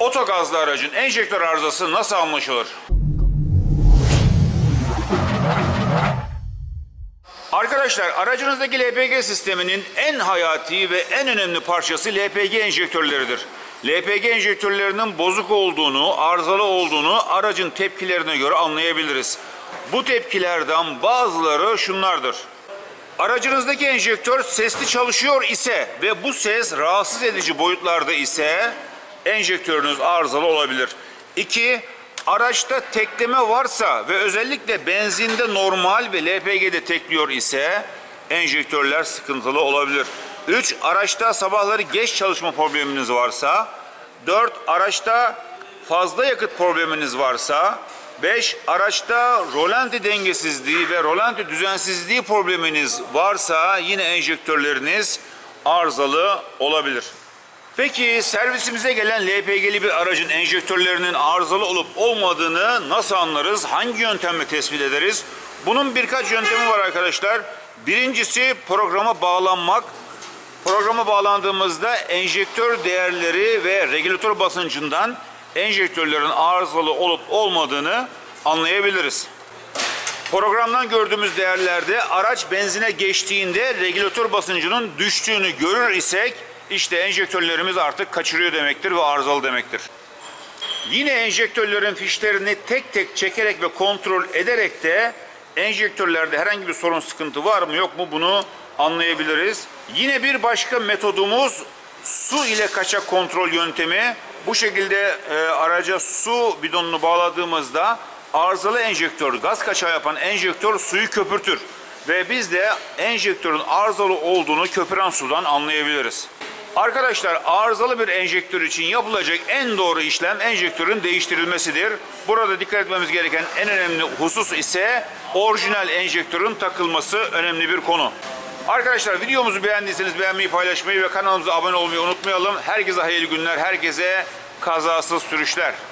Otogazlı aracın enjektör arızası nasıl anlaşılır? Arkadaşlar aracınızdaki LPG sisteminin en hayati ve en önemli parçası LPG enjektörleridir. LPG enjektörlerinin bozuk olduğunu, arızalı olduğunu aracın tepkilerine göre anlayabiliriz. Bu tepkilerden bazıları şunlardır. Aracınızdaki enjektör sesli çalışıyor ise ve bu ses rahatsız edici boyutlarda ise enjektörünüz arızalı olabilir. 2. Araçta tekleme varsa ve özellikle benzinde normal ve LPG'de tekliyor ise enjektörler sıkıntılı olabilir. 3. Araçta sabahları geç çalışma probleminiz varsa 4. Araçta fazla yakıt probleminiz varsa 5. Araçta rolanti dengesizliği ve rolanti düzensizliği probleminiz varsa yine enjektörleriniz arızalı olabilir. Peki servisimize gelen LPG'li bir aracın enjektörlerinin arızalı olup olmadığını nasıl anlarız? Hangi yöntemle tespit ederiz? Bunun birkaç yöntemi var arkadaşlar. Birincisi programa bağlanmak. Programa bağlandığımızda enjektör değerleri ve regülatör basıncından enjektörlerin arızalı olup olmadığını anlayabiliriz. Programdan gördüğümüz değerlerde araç benzine geçtiğinde regülatör basıncının düştüğünü görür isek işte enjektörlerimiz artık kaçırıyor demektir ve arızalı demektir. Yine enjektörlerin fişlerini tek tek çekerek ve kontrol ederek de enjektörlerde herhangi bir sorun sıkıntı var mı yok mu bunu anlayabiliriz. Yine bir başka metodumuz su ile kaçak kontrol yöntemi. Bu şekilde e, araca su bidonunu bağladığımızda arızalı enjektör, gaz kaçağı yapan enjektör suyu köpürtür. Ve biz de enjektörün arızalı olduğunu köpüren sudan anlayabiliriz. Arkadaşlar arızalı bir enjektör için yapılacak en doğru işlem enjektörün değiştirilmesidir. Burada dikkat etmemiz gereken en önemli husus ise orijinal enjektörün takılması önemli bir konu. Arkadaşlar videomuzu beğendiyseniz beğenmeyi, paylaşmayı ve kanalımıza abone olmayı unutmayalım. Herkese hayırlı günler, herkese kazasız sürüşler.